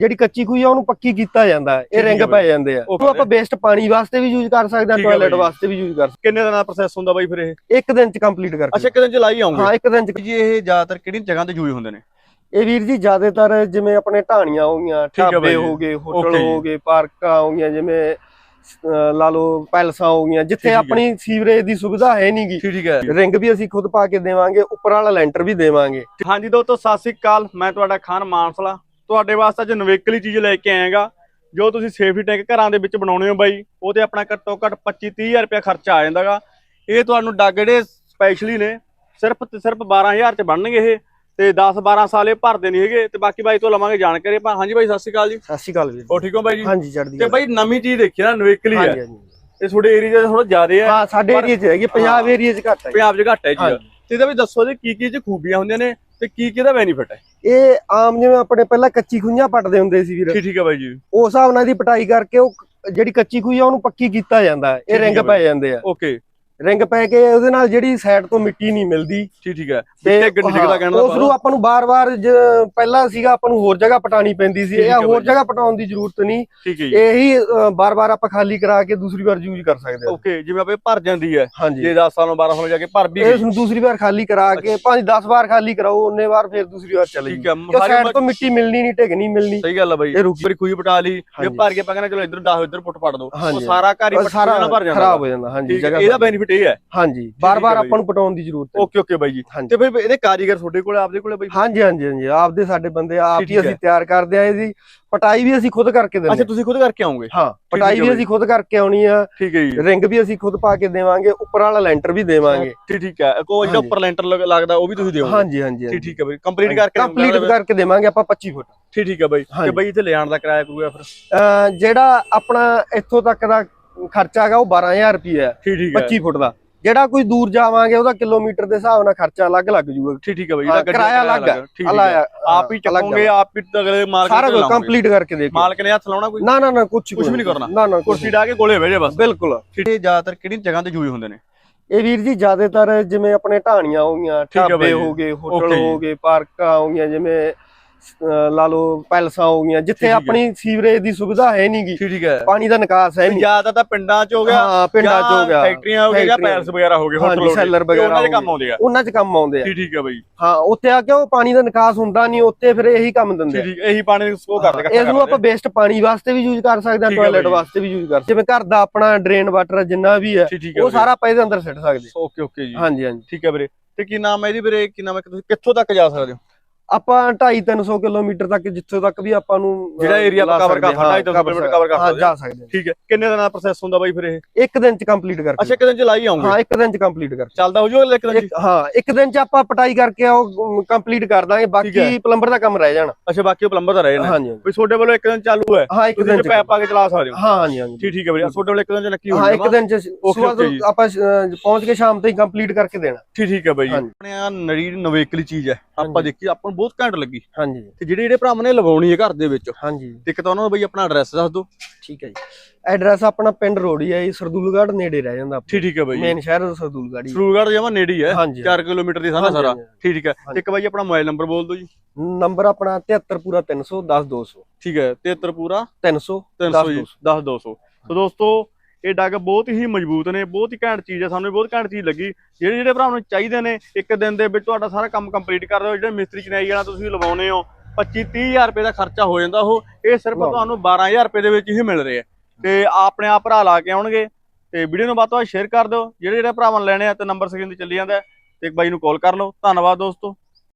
ਜਿਹੜੀ ਕੱਚੀ ਖੂਹੀ ਆ ਉਹਨੂੰ ਪੱਕੀ ਕੀਤਾ ਜਾਂਦਾ ਹੈ। ਇਹ ਰਿੰਗ ਪੈ। ਜਾਂਦੇ ਆ ਉਹ ਆਪਾਂ ਵੇਸਟ ਪਾਣੀ ਵਾਸਤੇ ਵੀ ਯੂਜ਼ ਕਰ ਸਕਦੇ ਠੀਕ ਹੈ ਟਾਇਲਟ ਬਾਈ। ਵਾਸਤੇ ਵੀ ਯੂਜ਼ ਕਰ ਸਕਦੇ ਕਿੰਨੇ ਦਿਨਾਂ ਦਾ ਪ੍ਰੋਸੈਸ ਹੁੰਦਾ ਬਾਈ ਫਿਰ ਇਹ। ਇੱਕ ਦਿਨ ਚ ਕੰਪਲੀਟ ਕਰਕੇ ਅੱਛਾ ਇੱਕ ਦਿਨ ਚ ਲਾਈ ਆਉਂਗੇ ਹਾਂ ਇੱਕ ਦਿਨ ਚ ਜੀ ਇਹ ਜ਼ਿਆਦਾਤਰ ਕਿਹੜੀ ਜਗ੍ਹਾ ਤੇ ਯੂਜ਼ ਹੁੰਦੇ ਨੇ ਇਹ ਵੀਰ ਜੀ ਜ਼ਿਆਦਾਤਰ ਜਿਵੇਂ ਆਪਣੇ ਢਾਣੀਆਂ ਹੋ ਗਈਆਂ ਠੀਕ ਹੈ ਢਾਬੇ ਬਾਈ। ਹੋ ਗਏ ਹੋਟਲ Okay ਜੀ। ਹੋ ਗਏ ਪਾਰਕਾਂ ਹੋ ਗਈਆਂ ਜਿਵੇਂ ਅਹ ਲਾ ਲਓ ਪੈਲਸਾਂ ਹੋ ਗਈਆਂ ਠੀਕ ਜਿੱਥੇ ਹੈ। ਆਪਣੀ ਸੀਵਰੇਜ ਦੀ ਸੁਵਿਧਾ ਹੈ ਨਹੀਂਗੀ ਠੀਕ ਹੈ ਰਿੰਗ ਵੀ ਅਸੀਂ ਖੁਦ ਪਾ ਕੇ ਦੇਵਾਂਗੇ ਉੱਪਰ ਵਾਲਾ ਲੈਂਟਰ ਵੀ ਦੇਵਾਂਗੇ ਹਾਂਜੀ ਦੋਸਤੋ ਸਤਿ ਸ੍ਰੀ ਅਕਾਲ ਮੈਂ ਤੁਹਾਡਾ ਖਾਨ ਮਾਨਸਲਾ ਤੁਹਾਡੇ ਵਾਸਤੇ ਅੱਜ ਨਵੇਕਲੀ ਚੀਜ਼ ਲੈ ਕੇ ਆਏਗਾ ਜੋ ਤੁਸੀਂ ਸੇਫਟੀ ਟੈਂਕ ਘਰਾਂ ਦੇ ਵਿੱਚ ਬਣਾਉਣੇ ਹੋ ਬਾਈ ਉਹ ਤੇ ਆਪਣਾ ਘੱਟੋ ਘੱਟ 25 30000 ਰੁਪਏ ਖਰਚਾ ਆ ਜਾਂਦਾਗਾ। ਇਹ ਤੁਹਾਨੂੰ ਡੱਗ ਜਿਹੜੇ ਸਪੈਸ਼ਲੀ ਨੇ ਸਿਰਫ ਤੇ ਸਿਰਫ 12000 ਚ ਬਣਨਗੇ ਇਹ ਤੇ 10 12 ਸਾਲ ਇਹ ਭਰਦੇ ਨਹੀਂ ਹੈਗੇ ਤੇ ਬਾਕੀ ਬਾਈ ਤੋਂ ਲਵਾਂਗੇ ਜਾਣਕਾਰੀ ਆਪਾਂ। ਹਾਂਜੀ ਬਾਈ ਸਤਿ ਸ੍ਰੀ ਅਕਾਲ ਜੀ। ਸਤਿ ਸ਼੍ਰੀ ਅਕਾਲ ਜੀ। ਹੋ ਠੀਕ ਹੋ ਬਾਈ ਜੀ? ਹਾਂਜੀ ਚੜਦੀ ਤੇ ਬਾਈ ਨਵੀਂ ਚੀਜ਼ ਦੇਖੀ ਨਾ ਨਵੇਕਲੀ ਹੈ ਇਹ ਤੁਹਾਡੇ ਏਰੀਆ 'ਚ ਥੋੜਾ ਜ਼ਿਆਦਾ ਹੈ ਹਾਂ ਸਾਡੇ ਪਰ- ਏਰੀਆ 'ਚ ਹੈਗੀ ਪੰਜਾਬ ਏਰੀਆ 'ਚ ਘੱਟ ਹੈ ਪੰਜਾਬ 'ਚ ਘੱਟ ਹੈ ਜੀ। ਤੇ ਇਹਦਾ ਵੀ ਦੱਸੋ ਜੀ ਕੀ ਕੀ ਚ ਖੂਬੀਆਂ ਹੁੰਦੀਆਂ ਨੇ? ਤੇ ਕੀ ਕੀ ਦਾ ਬੈਨੀਫਿਟ ਹੈ? ਇਹ ਆਮ ਜਿਵੇਂ ਆਪਣੇ ਪਹਿਲਾਂ ਕੱਚੀ ਖੂਹੀਆਂ ਪੱਟਦੇ ਹੁੰਦੇ ਸੀ ਵੀਰ। ਠੀਕ ਠੀਕ ਹੈ ਬਾਈ ਜੀ। ਉਸ ਹਿਸਾਬ ਨਾਲ ਦੀ ਪਟਾਈ ਕਰਕੇ ਉਹ ਜਿਹੜੀ ਕੱਚੀ ਆ ਉਹਨੂੰ ਪੱਕੀ ਕੀਤਾ ਜਾਂਦਾ। ਇਹ ਰਿੰਗ। ਪੈ ਜਾਂਦੇ ਆ। ਓਕੇ ਰਿੰਗ ਪੈ ਕੇ ਉਹਦੇ ਨਾਲ ਜਿਹੜੀ ਸਾਈਡ ਤੋਂ ਮਿੱਟੀ ਨਹੀਂ ਮਿਲਦੀ। ਠੀਕ ਠੀਕ ਹੈ। ਤੇ ਗੱਡੀ ਡਿੱਗਦਾ ਕਹਿਣ ਦਾ ਉਸ ਨੂੰ ਆਪਾਂ ਨੂੰ ਬਾਰ-ਬਾਰ ਪਹਿਲਾਂ ਸੀਗਾ ਆਪਾਂ ਨੂੰ ਹੋਰ ਜਗ੍ਹਾ ਪਟਾਣੀ ਪੈਂਦੀ ਸੀ। ਇਹ ਹੋਰ। ਜਗ੍ਹਾ ਪਟਾਉਣ ਦੀ ਜ਼ਰੂਰਤ ਨਹੀਂ। ਇਹੀ ਬਾਰ-ਬਾਰ ਆਪਾਂ ਖਾਲੀ ਕਰਾ ਕੇ ਦੂਸਰੀ ਵਾਰ ਯੂਜ਼ ਕਰ ਸਕਦੇ ਹਾਂ। ਓਕੇ ਜਿਵੇਂ ਆਪੇ ਭਰ ਜਾਂਦੀ ਹੈ। ਜੇ 10 ਸਾਲੋਂ 12 ਸਾਲੋਂ ਜਾ ਕੇ ਭਰ ਵੀ ਇਸ ਨੂੰ ਦੂਸਰੀ ਵਾਰ ਖਾਲੀ ਕਰਾ ਕੇ ਪੰਜ 10 ਵਾਰ ਖਾਲੀ ਕਰਾਓ ਉਹਨੇ ਵਾਰ ਫਿਰ ਦੂਸਰੀ ਵਾਰ ਚਲੇ ਠੀਕ ਹੈ ਸਾਈਡ ਤੋਂ ਮਿੱਟੀ ਮਿਲਣੀ ਨਹੀਂ ਢਿੱਗ ਨਹੀਂ ਮਿਲਣੀ। ਸਹੀ ਗੱਲ ਹੈ ਬਾਈ। ਇਹ ਰੁਕੀ- ਇੱਕ ਖੂਹੀ ਪਟਾ ਲਈ ਜੇ ਹਾਂਜੀ। ਭਰ ਕੇ ਪਕਣਾ ਚਲੋ ਇੱਧਰ 10 ਇੱਧਰ ਪੁੱਟ ਪੜ ਦੋ। ਸਾਰਾ ਘਰ ਹੀ ਪੱਟੀ ਭਰ ਜਾਂਦਾ ਖਰਾਬ ਹੋ ਜਾਂਦਾ। ਹਾਂਜੀ ਇਹਦਾ ਬੈਨੀਫਿਟ ਇਹ ਹੈ। ਹਾਂਜੀ। ਬਾਰ-ਬਾਰ। ਆਪਾਂ ਨੂੰ ਪਟਾਉਣ ਦੀ ਜ਼ਰੂਰਤ ਹੈ। ਓਕੇ ਓਕੇ ਬਾਈ ਜੀ। ਤੇ ਫਿਰ ਇਹਦੇ ਕਾਰੀਗਰ ਤੁਹਾਡੇ ਕੋਲ ਆਪਦੇ ਕੋਲੇ ਬਾਈ ਹਾਂਜੀ ਹਾਂਜੀ ਹਾਂਜੀ। ਆਪਦੇ ਸਾਡੇ ਬੰਦੇ ਆਪ ਹੀ ਅਸੀਂ। ਤਿਆਰ ਕਰਦੇ ਆ ਇਹਦੀ ਪਟਾਈ ਵੀ ਅਸੀਂ ਖੁਦ ਕਰਕੇ ਦਿੰਦੇ ਅੱਛਾ ਤੁਸੀਂ ਖੁਦ ਕਰਕੇ ਆਉਂਗੇ ਹਾਂ ਪਟਾਈ ਵੀ। ਅਸੀਂ ਖੁਦ ਕਰਕੇ ਆਉਣੀ ਆ। ਠੀਕ ਹੈ ਜੀ। ਰਿੰਗ ਵੀ ਅਸੀਂ ਖੁਦ ਪਾ ਕੇ ਦੇਵਾਂਗੇ। ਉੱਪਰ ਵਾਲਾ ਲੈਂਟਰ ਵੀ ਦੇਵਾਂਗੇ। ਠੀਕ ਠੀਕ ਹੈ। ਕੋ ਜਿਹੜਾ। ਉੱਪਰ ਲੈਂਟਰ ਲੱਗ- ਲੱਗਦਾ ਉਹ ਵੀ ਤੁਸੀਂ ਦਿਓਗੇ? ਹਾਂਜੀ ਹਾਂਜੀ ਠੀਕ ਠੀਕ ਹੈ ਬਾਈ। ਕੰਪਲੀਟ ਕਰਕੇ ਕੰਪਲੀਟ ਕਰਕੇ ਦੇਵਾਂਗੇ ਆਪਾਂ 25 ਫੁੱਟ। ਠੀਕ ਠੀਕ ਹੈ ਬਾਈ। ਤੇ। ਬਾਈ ਇੱਥੇ ਲਿਆਉਣ ਦਾ ਕਿਰਾਇਆ ਕਰੂਗਾ ਫਿਰ? ਜਿਹੜਾ ਆਪਣਾ ਇੱਥੋਂ ਤੱਕ ਦਾ ਖਰਚਾ ਹੈਗਾ ਉਹ 12000 ਰੁਪਏ ਹੈ ਠੀਕ ਠੀਕ ਹੈ। 25 ਫੁੱਟ ਦਾ। ਜਿਹੜਾ ਕੋਈ ਦੂਰ ਜਾਵਾਂਗੇ ਉਹਦਾ ਕਿਲੋਮੀਟਰ ਦੇ ਹਿਸਾਬ ਨਾਲ ਖਰਚਾ ਅਲੱਗ ਲੱਗ ਜੂਗਾ। ਠੀਕ ਠੀਕ ਹੈ ਬਾਈ ਦਾ ਕਿਰਾਇਆ ਅਲੱਗ ਹੈ। ਆਪ ਹੀ ਚੱਕੋਗੇ ਆਪ ਹੀ ਅਗਲੇ ਮਾਲਕ ਸਾਰਾ ਕੁਝ। ਕੰਪਲੀਟ ਕਰਕੇ ਦੇ ਕੇ ਮਾਲਕ ਨੇ ਹੱਥ ਲਾਉਣਾ ਕੋਈ? ਨਾ ਨਾ ਨਾ ਕੁਝ ਕੁਛ ਵੀ ਨਹੀਂ ਕਰਨਾ। ਨਾ ਨਾ ਕੁਰਸੀ ਢਾ ਕੇ ਕੋਲੇ ਬਹਿ ਜਾ ਬਸ। ਬਿਲਕੁਲ। ਠੀਕ। ਹੈ ਜ਼ਿਆਦਾਤਰ ਕਿਹੜੀ ਜਗ੍ਹਾ ਤੇ ਯੂਜ਼ ਹੁੰਦੇ ਨੇ? ਇਹ ਵੀਰ ਜੀ ਜ਼ਿਆਦਾਤਰ ਜਿਵੇਂ ਆਪਣੇ ਢਾਣੀਆਂ ਹੋ ਗਈਆਂ ਢਾਬੇ। ਹੋ ਗਏ ਹੋਟਲ। ਹੋ ਗਏ ਪਾਰਕਾਂ ਹੋ ਗਈਆਂ ਜਿਵੇਂ ਲਾ ਲਓ ਪੈਲਸਾਂ ਹੋ ਗਈਆਂ ਜਿੱਥੇ। ਆਪਣੀ ਸੀਵਰੇਜ ਦੀ ਸੁਵਿਧਾ ਹੈ ਨਹੀਂਗੀ ਠੀਕ ਹੈ। ਪਾਣੀ ਦਾ ਨਿਕਾਸ ਹੈ ਨਹੀਂ। ਜ਼ਿਆਦਾ ਤਾਂ ਪਿੰਡਾਂ 'ਚ ਹੋ ਗਿਆ ਹਾਂ ਪਿੰਡਾਂ ਚ ਹੋ ਗਿਆ। ਫੈਕਟਰੀਆਂ ਹੋ ਗਈਆਂ ਜਾਂ। ਪੈਲਸ ਵਗੈਰਾ ਹੋ ਗਏ ਹੋਟਲ ਹਾਂਜੀ ਹੋ ਗਏ ਸੈਲਰ ਵਗੈਰਾ ਉਹਨਾਂ ਦੇ ਹੋ ਕੰਮ। ਆਉਂਦੇ ਆ। ਉਹਨਾਂ 'ਚ ਕੰਮ ਆਉਂਦੇ ਆ। ਠੀਕ ਹੈ ਬਾਈ। ਹਾਂ ਉੱਥੇ ਆ ਕੇ ਉਹ ਪਾਣੀ ਦਾ ਨਿਕਾਸ ਹੁੰਦਾ ਨਹੀਂ ਉੱਥੇ ਫਿਰ ਇਹੀ ਕੰਮ ਦਿੰਦੇ ਆ। ਠੀਕ ਇਹੀ ਪਾਣੀ ਉਹ ਕਰਦੇ ਇਸ ਨੂੰ ਆਪਾਂ ਵੇਸਟ ਪਾਣੀ ਵਾਸਤੇ ਵੀ ਯੂਜ਼ ਕਰ ਸਕਦੇ ਹੈ ਟਾਇਲਟ। ਵਾਸਤੇ ਵੀ ਯੂਜ਼ ਕਰ ਸਕਦੇ ਜਿਵੇਂ ਘਰ ਦਾ ਆਪਣਾ ਡਰੇਨ ਵਾਟਰ ਜਿੰਨਾ ਵੀ ਹੈ ਉਹ ਸਾਰਾ ਆਪਾਂ ਇਹਦੇ ਅੰਦਰ ਸਿੱਟ ਸਕਦੇ ਓਕੇ ਓਕੇ ਜੀ। ਹਾਂਜੀ ਹਾਂਜੀ। ਠੀਕ ਹੈ ਵੀਰੇ। ਤੇ ਕੀ ਨਾਮ ਹੈ ਇਹਦੀ ਵੀਰੇ? ਕੀ ਨਾਮ ਹੈ? ਤੁਸੀਂ ਕਿੱਥੋਂ ਤੱਕ ਜਾ ਸਕਦੇ ਹੋ? ਆਪਾਂ 2.5 300 ਕਿਲੋਮੀਟਰ ਤੱਕ ਜਿੱਥੋਂ ਤੱਕ ਵੀ ਆਪਾਂ ਨੂੰ ਜਿਹੜਾ cover ਸਕਦੇ ਕਰ- ਹਾਂ, 250 ਕਿਲੋਮੀਟਰ cover ਕਰ ਹਾਂ ਸਕਦੇ ਜਾ ਸਕਦੇ ਠੀਕ ਹੈ। ਕਿੰਨੇ ਦਿਨਾਂ ਦਾ ਪ੍ਰੋਸੈਸ ਹੁੰਦਾ ਬਾਈ ਫਿਰ ਇਹ। ਇੱਕ ਦਿਨ ਚ ਕੰਪਲੀਟ ਕਰਕੇ। ਅੱਛਾ ਇੱਕ ਦਿਨ ਚ ਲਾਈ ਆਉਂਗੇ? ਹਾਂ ਇੱਕ ਦਿਨ ਚ ਕੰਪਲੀਟ ਕਰਕੇ। ਚੱਲਦਾ ਹੋ ਜਾਊਗਾ ਇੱਕ ਦਿਨ ਚ? ਹਾਂ ਇੱਕ ਦਿਨ ਚ ਆਪਾਂ ਪਟਾਈ ਕਰਕੇ ਉਹ ਕੰਪਲੀਟ ਕਰ ਦਾਂਗੇ। ਬਾਕੀ ਪਲੰਬਰ ਦਾ ਕੰਮ ਰਹਿ ਜਾਣਾ। ਅੱਛਾ ਬਾਕੀ ਪਲੰਬਰ ਦਾ ਰਹੇ ਨੇ ਹਾਂਜੀ ਵੀ ਤੁਹਾਡੇ ਵੱਲੋਂ ਇੱਕ ਦਿਨ ਚਾਲੂ ਹੈ। ਹਾਂ ਇੱਕ ਦਿਨ ਚ ਪੈਪ ਪਾ ਕੇ ਚਲਾ ਸਕਦੇ ਹੋ। ਹਾਂ ਹਾਂਜੀ ਹਾਂਜੀ। ਠੀਕ ਠੀਕ ਹੈ ਵੀਰੇ ਤੁਹਾਡੇ ਵੱਲੋਂ ਇੱਕ ਦਿਨ ਚ ਨੱਕੀ ਹੋ ਹਾਂ ਇੱਕ ਦਿਨ ਚ ਸੁਬਾਹ ਤੋਂ ਜੀ। ਆਪਾਂ ਪਹੁੰਚ ਕੇ ਸ਼ਾਮ ਤੱਕ ਕੰਪਲੀਟ ਕਰਕੇ ਦੇਣਾ। ਠੀਕ ਠੀਕ ਹੈ ਬਾਈ। ਆਪਣੇ ਆ ਨੜੀ ਨਵੇਕਲੀ ਚੀਜ਼ ਹੈ। ਆਪਾਂ। ਦੇਖੀ ਆਪਾਂ ਬਹੁਤ ਘੈਂਟ ਲੱਗੀ। ਹਾਂਜੀ। ਤੇ ਜਿਹੜੇ ਜਿਹੜੇ ਭਰਾਵਾਂ ਨੇ ਲਵਾਉਣੀ ਹੈ ਘਰ ਦੇ ਵਿੱਚ ਹਾਂਜੀ। ਤੇ ਇੱਕ ਤਾਂ ਉਹਨਾਂ ਨੂੰ ਬਈ ਆਪਣਾ ਐਡਰੈਸ ਦੱਸ ਦਿਓ। ਠੀਕ ਹੈ ਜੀ। ਐਡਰੈਸ ਆਪਣਾ ਪਿੰਡ ਰੋੜੀ ਹੈ ਜੀ ਸਰਦੂਲਗੜ੍ਹ ਨੇੜੇ ਰਹਿ ਜਾਂਦਾ ਠੀਕ ਠੀਕ ਹੈ ਬਾਈ। ਮੇਨ ਸ਼ਹਿਰ ਸਰਦੂਲਗੜ੍ਹ ਹੀ ਸਰੂਗੜ੍ਹ ਜਮਾ ਨੇੜੇ ਹੀ ਹੈ ਹਾਂਜੀ। 4 ਕਿਲੋਮੀਟਰ ਦੀ ਸਾਰਾ ਸਾਰਾ। ਠੀਕ ਠੀਕ ਹੈ। ਤੇ ਇੱਕ ਬਾਈ ਆਪਣਾ ਮੋਬਾਈਲ ਨੰਬਰ ਬੋਲ ਦਿਓ ਜੀ। ਨੰਬਰ ਆਪਣਾ 73 ਪੂਰਾ 300 10 200 ਠੀਕ ਹੈ 73 ਪੂਰਾ 300 300 10 ਜੀ 10 200 ਸੋ। ਦੋਸਤੋ ਇਹ ਡੱਗ ਬਹੁਤ ਹੀ ਮਜ਼ਬੂਤ ਨੇ ਬਹੁਤ ਹੀ ਘੈਂਟ ਚੀਜ਼ ਹੈ ਸਾਨੂੰ ਬਹੁਤ ਘੈਂਟ ਚੀਜ਼ ਲੱਗੀ। ਜਿਹੜੇ ਜਿਹੜੇ ਭਰਾ ਨੂੰ ਚਾਹੀਦੇ ਨੇ ਇੱਕ ਦਿਨ ਦੇ ਵਿੱਚ ਤੁਹਾਡਾ ਸਾਰਾ ਕੰਮ ਕੰਪਲੀਟ ਕਰ ਦਿਓ ਜਿਹੜੇ ਮਿਸਤਰੀ ਚਨਾਈ ਜਾਣਾ ਤੁਸੀਂ ਲਵਾਉਨੇ ਹੋ 25 30000 ਰੁਪਏ ਦਾ ਖਰਚਾ ਹੋ ਜਾਂਦਾ ਉਹ ਇਹ ਸਿਰਫ। ਤੁਹਾਨੂੰ 12000 ਰੁਪਏ ਦੇ ਵਿੱਚ ਹੀ ਮਿਲ ਰਹੇ ਤੇ ਆਪਣੇ ਆਪ ਭਰਾ ਲਾ ਕੇ ਆਉਣਗੇ ਤੇ ਵੀਡੀਓ ਨੂੰ ਵੱਧ ਤੋਂ ਵੱਧ ਸ਼ੇਅਰ ਕਰ ਦਿਓ ਜਿਹੜੇ ਜਿਹੜੇ ਭਰਾਵਾਂ ਲੈਣੇ ਆ ਤੇ ਨੰਬਰ ਸਕਰੀਨ ਤੇ ਚੱਲੀ ਜਾਂਦਾ ਤੇ ਇੱਕ ਬਾਈ ਨੂੰ ਕਾਲ ਕਰ ਲਓ। ਧੰਨਵਾਦ ਦੋਸਤੋ।